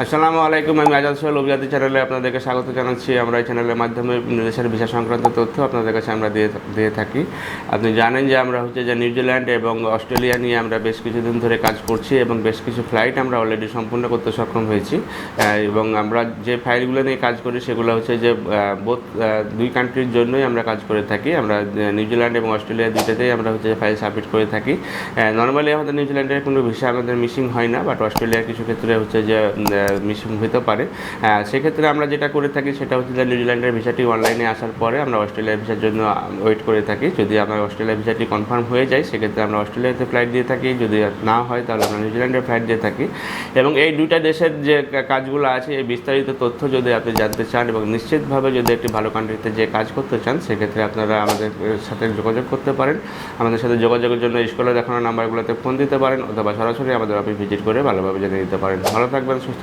আসসালামু আলাইকুম, আমি আজাদ সোহেল, অভিজাতি চ্যানেলে আপনাদেরকে স্বাগত জানাচ্ছি। আমরা এই চ্যানেলের মাধ্যমে দেশের ভিসা সংক্রান্ত তথ্য আপনাদের কাছে আমরা দিয়ে দিয়ে থাকি। আপনি জানেন যে আমরা হচ্ছে যে নিউজিল্যান্ড এবং অস্ট্রেলিয়া নিয়ে আমরা বেশ কিছুদিন ধরে কাজ করছি এবং বেশ কিছু ফ্লাইট আমরা অলরেডি সম্পূর্ণ করতে সক্ষম হয়েছি। এবং আমরা যে ফাইলগুলো নিয়ে কাজ করি সেগুলো হচ্ছে যে বোধ দুই কান্ট্রির জন্যই আমরা কাজ করে থাকি। আমরা নিউজিল্যান্ড এবং অস্ট্রেলিয়া দুইটাতেই আমরা হচ্ছে ফাইল সাবমিট করে থাকি। নর্মালি আমাদের নিউজিল্যান্ডের কোনো ভিসা আমাদের মিসিং হয় না বাট অস্ট্রেলিয়ার কিছু ক্ষেত্রে হচ্ছে যে হতে পারে। সেক্ষেত্রে আমরা যেটা করে থাকি সেটা হচ্ছে যে নিউজিল্যান্ডের ভিসাটি অনলাইনে আসার পরে আমরা অস্ট্রেলিয়ার ভিসার জন্য ওয়েট করে থাকি। যদি আমার অস্ট্রেলিয়ার ভিসাটি কনফার্ম হয়ে যায়, সেক্ষেত্রে আমরা অস্ট্রেলিয়াতে ফ্লাইট দিয়ে থাকি। যদি না হয়, তাহলে আমরা নিউজিল্যান্ডের ফ্লাইট দিয়ে থাকি। এবং এই দুইটা দেশের যে কাজগুলো আছে, এই বিস্তারিত তথ্য যদি আপনি জানতে চান এবং নিশ্চিতভাবে যদি একটি ভালো কান্ট্রিতে যে কাজ করতে চান, সেক্ষেত্রে আপনারা আমাদের সাথে যোগাযোগ করতে পারেন। আমাদের সাথে যোগাযোগের জন্য স্কুলে দেখানো নাম্বারগুলোতে ফোন দিতে পারেন অথবা সরাসরি আমাদের অফিস ভিজিট করে ভালোভাবে জেনে নিতে পারেন। ভালো থাকবেন, সুস্থ